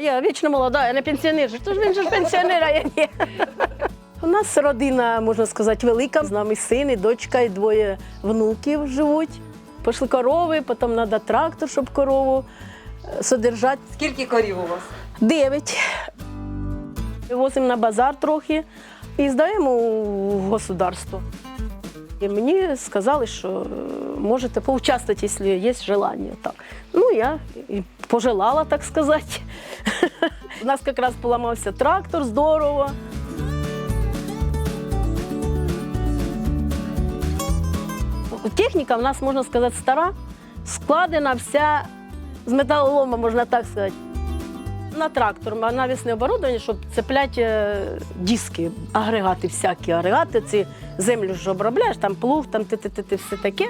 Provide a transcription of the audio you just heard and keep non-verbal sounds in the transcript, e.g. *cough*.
Я вічно молода, я не пенсіонер. Хто ж він же ж пенсіонер, а я ні. У нас родина, можна сказати, велика. З нами син, і дочка, і двоє внуків живуть. Пішли корови, потім треба трактор, щоб корову е, содержати. Скільки корів у вас? Дев'ять. Возимо на базар трохи і здаємо в государство. І мені сказали, що е, можете поучаствувати, якщо є бажання. Так. Ну, я і пожелала, так сказати. *laughs* У нас якраз поламався трактор, здорово. Техніка в нас, можна сказати, стара, складена вся з металолома, можна так сказати. На трактор, на навісне оборудовання, щоб цепляти е, диски, агрегати, всякі агрегати. Ці землю ж обробляєш, там плуг, там ти-ти-ти, все таке.